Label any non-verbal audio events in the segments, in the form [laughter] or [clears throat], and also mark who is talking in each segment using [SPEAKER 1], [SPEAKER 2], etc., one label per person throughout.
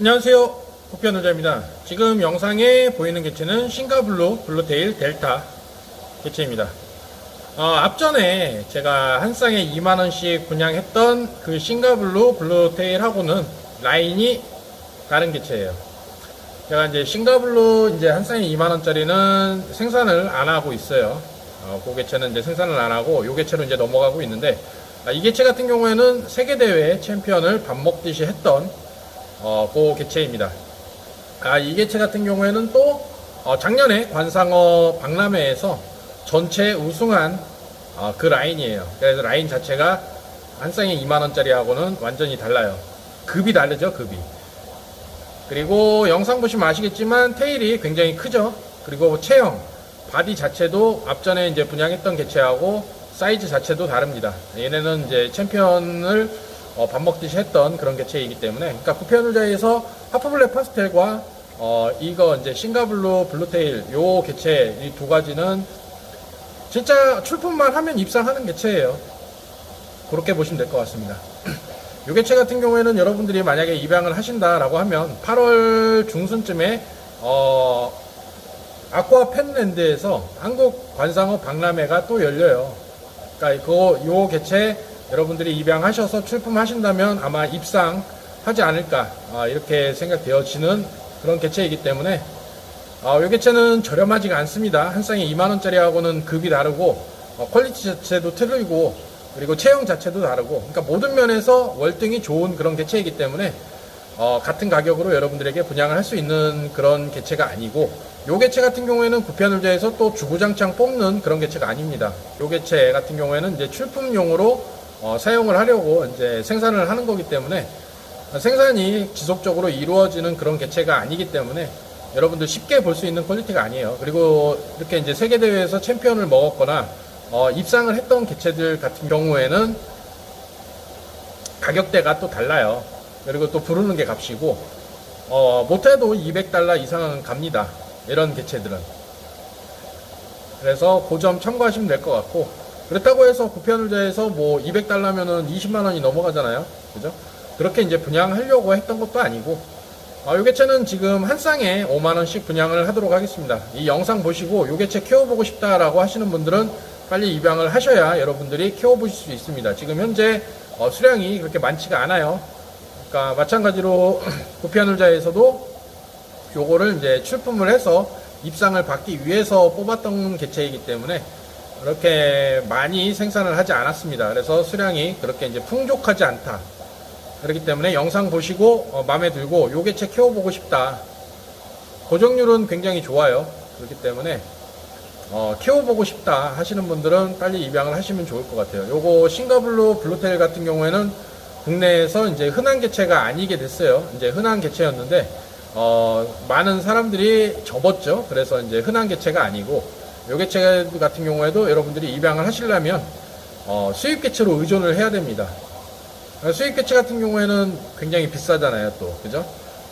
[SPEAKER 1] 안녕하세요. 코피아노자입니다. 지금 영상에 보이는 개체는 싱가블루 블루테일 델타 개체입니다. 어, 앞전에 제가 한 쌍에 2만원씩 분양했던 그 싱가블루 블루테일하고는 라인이 다른 개체예요. 제가 이제 싱가블루 이제 한 쌍에 2만원짜리는 생산을 안 하고 있어요. 어, 그 개체는 이제 생산을 안 하고 요 개체로 이제 넘어가고 있는데 아, 이 개체 같은 경우에는 세계대회 챔피언을 밥 먹듯이 했던 어, 그 개체입니다. 아, 이 개체 같은 경우에는 또 어, 작년에 관상어 박람회에서 전체 우승한 어, 그 라인이에요. 그래서 라인 자체가 한 쌍에 2만원짜리하고는 완전히 달라요. 급이 다르죠, 급이. 그리고 영상 보시면 아시겠지만 테일이 굉장히 크죠. 그리고 체형, 바디 자체도 앞전에 이제 분양했던 개체하고 사이즈 자체도 다릅니다. 얘네는 이제 챔피언을 어, 밥 먹듯이 했던 그런 개체이기 때문에, 그러니까 구피아놀자에서 하프블랙 파스텔과 어, 이거 이제 싱가블루 블루테일 요 개체 이 두 가지는 진짜 출품만 하면 입상하는 개체예요. 그렇게 보시면 될 것 같습니다. [clears throat] 요 개체 같은 경우에는 여러분들이 만약에 입양을 하신다라고 하면 8월 중순쯤에 어, 아쿠아 펜랜드에서 한국 관상어 박람회가 또 열려요. 그러니까 그거 요 개체 여러분들이 입양하셔서 출품하신다면 아마 입상하지 않을까 아, 이렇게 생각되어지는 그런 개체이기 때문에 어, 요 개체는 저렴하지가 않습니다. 한 쌍에 2만 원짜리하고는 급이 다르고 어, 퀄리티 자체도 틀리고 그리고 체형 자체도 다르고 그러니까 모든 면에서 월등히 좋은 그런 개체이기 때문에 어, 같은 가격으로 여러분들에게 분양을 할 수 있는 그런 개체가 아니고 요 개체 같은 경우에는 구편을제에서 또 주구장창 뽑는 그런 개체가 아닙니다. 요 개체 같은 경우에는 이제 출품용으로 어, 사용을 하려고 이제 생산을 하는 거기 때문에 생산이 지속적으로 이루어지는 그런 개체가 아니기 때문에 여러분들 쉽게 볼 수 있는 퀄리티가 아니에요. 그리고 이렇게 이제 세계대회에서 챔피언을 먹었거나 어, 입상을 했던 개체들 같은 경우에는 가격대가 또 달라요. 그리고 또 부르는 게 값이고, 어, 못해도 200달러 이상은 갑니다. 이런 개체들은. 그래서 그점 참고하시면 될 것 같고, 그렇다고 해서 구편을제에서 뭐 200달러면은 20만 원이 넘어가잖아요. 그죠? 그렇게 이제 분양하려고 했던 것도 아니고, 어, 요 개체는 지금 한 쌍에 5만원씩 분양을 하도록 하겠습니다. 이 영상 보시고 요 개체 키워보고 싶다라고 하시는 분들은 빨리 입양을 하셔야 여러분들이 키워보실 수 있습니다. 지금 현재 어, 수량이 그렇게 많지가 않아요. 그러니까 마찬가지로 [clears throat] 구피아놀자에서도 요거를 이제 출품을 해서 입상을 받기 위해서 뽑았던 개체이기 때문에 그렇게 많이 생산을 하지 않았습니다. 그래서 수량이 그렇게 이제 풍족하지 않다. 그렇기 때문에 영상 보시고 어, 마음에 들고 요 개체 키워보고 싶다. 고정률은 굉장히 좋아요. 그렇기 때문에 어, 키워보고 싶다 하시는 분들은 빨리 입양을 하시면 좋을 것 같아요. 요거 싱가블루 블루테일 같은 경우에는 국내에서 이제 흔한 개체가 아니게 됐어요. 이제 흔한 개체였는데 어, 많은 사람들이 접었죠. 그래서 이제 흔한 개체가 아니고 요 개체 같은 경우에도 여러분들이 입양을 하시려면 어, 수입 개체로 의존을 해야 됩니다. 수입 개체 같은 경우에는 굉장히 비싸잖아요, 또 그죠?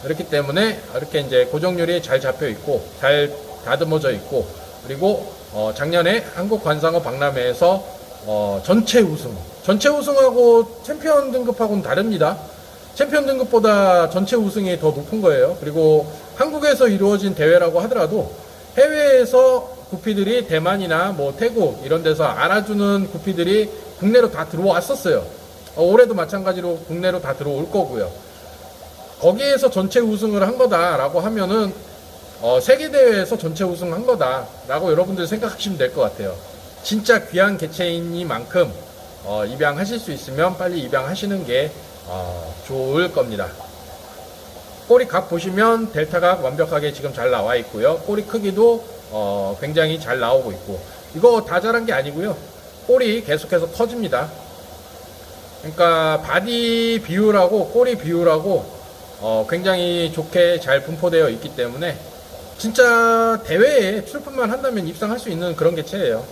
[SPEAKER 1] 그렇기 때문에 이렇게 이제 고정률이 잘 잡혀 있고 잘 다듬어져 있고 그리고 어, 작년에 한국 관상어 박람회에서 어, 전체 우승, 전체 우승하고 챔피언 등급하고는 다릅니다. 챔피언 등급보다 전체 우승이 더 높은 거예요. 그리고 한국에서 이루어진 대회라고 하더라도 해외에서 구피들이 대만이나 뭐 태국 이런 데서 알아주는 구피들이 국내로 다 들어왔었어요. 어, 올해도 마찬가지로 국내로 다 들어올 거고요. 거기에서 전체 우승을 한 거다라고 하면은 어, 세계대회에서 전체 우승한 거다라고 여러분들 생각하시면 될 것 같아요. 진짜 귀한 개체이니만큼 어, 입양하실 수 있으면 빨리 입양하시는 게 어, 좋을 겁니다. 꼬리 각 보시면 델타각 완벽하게 지금 잘 나와 있고요. 꼬리 크기도 어, 굉장히 잘 나오고 있고 이거 다 자란 게 아니고요. 꼬리 계속해서 커집니다. 그러니까 바디 비율하고 꼬리 비율하고 어, 굉장히 좋게 잘 분포되어 있기 때문에 진짜 대회에 출품만 한다면 입상할 수 있는 그런 개체예요.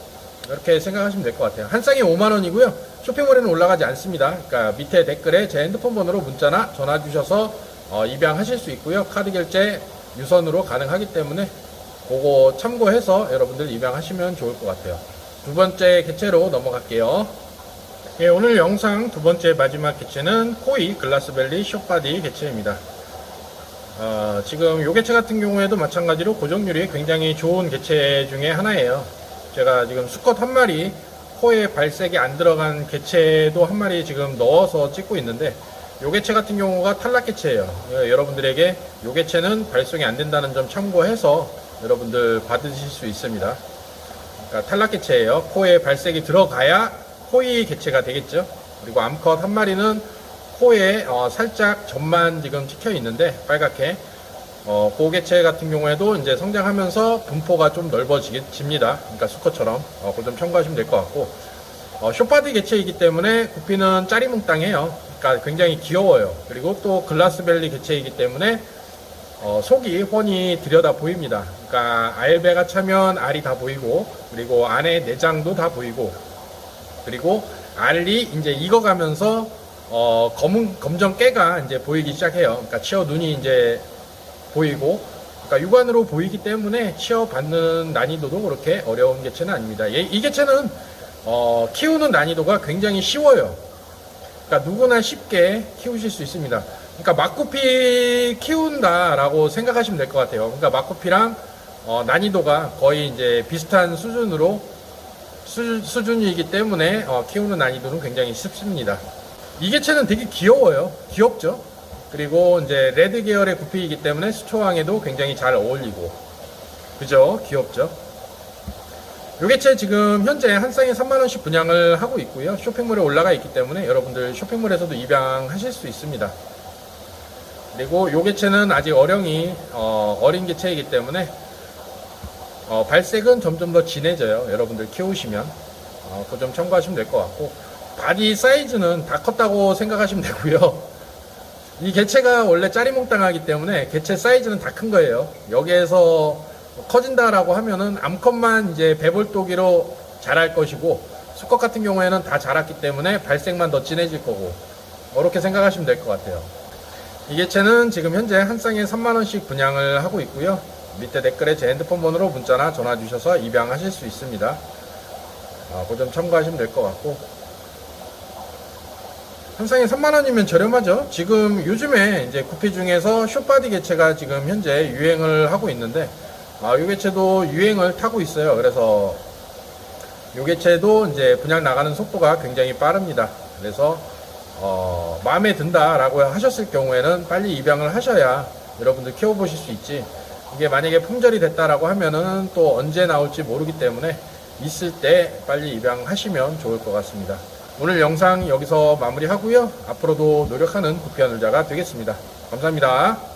[SPEAKER 1] 이렇게 생각하시면 될 것 같아요. 한 쌍이 5만원이고요. 쇼핑몰에는 올라가지 않습니다. 그러니까 밑에 댓글에 제 핸드폰 번호로 문자나 전화 주셔서 어, 입양하실 수 있고요. 카드 결제 유선으로 가능하기 때문에 그거 참고해서 여러분들 입양하시면 좋을 것 같아요. 두 번째 개체로 넘어갈게요. 예, 오늘 영상 두 번째 마지막 개체는 코이 글라스벨리 숏바디 개체입니다. 어, 지금 요 개체 같은 경우에도 마찬가지로 고정률이 굉장히 좋은 개체 중에 하나예요. 제가 지금 수컷 한 마리 코에 발색이 안 들어간 개체도 한 마리 지금 넣어서 찍고 있는데 요 개체 같은 경우가 탈락 개체예요. 예, 여러분들에게 요 개체는 발송이 안 된다는 점 참고해서 여러분들 받으실 수 있습니다. 그러니까 탈락 개체예요. 코에 발색이 들어가야 코이 개체가 되겠죠. 그리고 암컷 한 마리는 코에 어, 살짝 점만 지금 찍혀 있는데 빨갛게 어, 고개체 같은 경우에도 이제 성장하면서 분포가 좀 넓어집니다. 그러니까 수컷처럼 어, 그좀 참고하시면 될 것 같고 어, 쇼파드 개체이기 때문에 구피는 짜리몽땅해요. 그러니까 굉장히 귀여워요. 그리고 또 글라스벨리 개체이기 때문에 어, 속이 훤히 들여다 보입니다. 그러니까 알배가 차면 알이 다 보이고 그리고 안에 내장도 다 보이고 그리고 알이 이제 익어가면서 어, 검은 검정 깨가 이제 보이기 시작해요. 그러니까 치어 눈이 이제 보이고 그러니까 육안으로 보이기 때문에 치어 받는 난이도도 그렇게 어려운 개체는 아닙니다. 얘- 이 개체는 어, 키우는 난이도가 굉장히 쉬워요. 그러니까 누구나 쉽게 키우실 수 있습니다. 그러니까 막구피 키운다라고 생각하시면 될 것 같아요. 그러니까 막구피랑 어, 난이도가 거의 이제 비슷한 수준으로 수, 수준이기 때문에 어, 키우는 난이도는 굉장히 쉽습니다. 이 개체는 되게 귀여워요. 귀엽죠? 그리고 이제 레드 계열의 구피이기 때문에 수초왕에도 굉장히 잘 어울리고 그죠? 귀엽죠? 요 개체 지금 현재 한 쌍에 3만원씩 분양을 하고 있고요. 쇼핑몰에 올라가 있기 때문에 여러분들 쇼핑몰에서도 입양하실 수 있습니다. 그리고 요 개체는 아직 어령이 어, 어린 개체이기 때문에 어, 발색은 점점 더 진해져요. 여러분들 키우시면 어, 그점 참고하시면 될 것 같고 바디 사이즈는 다 컸다고 생각하시면 되고요. 이 개체가 원래 짜리몽땅하기 때문에 개체 사이즈는 다 큰 거예요. 여기에서 커진다라고 하면은 암컷만 이제 배볼도기로 자랄 것이고 수컷 같은 경우에는 다 자랐기 때문에 발색만 더 진해질 거고 그렇게 생각하시면 될 것 같아요. 이 개체는 지금 현재 한 쌍에 3만원씩 분양을 하고 있고요. 밑에 댓글에 제 핸드폰 번호로 문자나 전화 주셔서 입양하실 수 있습니다. 아, 그점 참고하시면 될 것 같고 한 쌍에 3만원이면 저렴하죠. 지금 요즘에 이제 구피 중에서 쇼바디 개체가 지금 현재 유행을 하고 있는데 아, 요 개체도 유행을 타고 있어요. 그래서 요 개체도 이제 분양 나가는 속도가 굉장히 빠릅니다. 그래서 어, 마음에 든다라고 하셨을 경우에는 빨리 입양을 하셔야 여러분들 키워보실 수 있지. 이게 만약에 품절이 됐다라고 하면은 또 언제 나올지 모르기 때문에 있을 때 빨리 입양하시면 좋을 것 같습니다. 오늘 영상 여기서 마무리하고요. 앞으로도 노력하는 구피하늘자가 되겠습니다. 감사합니다.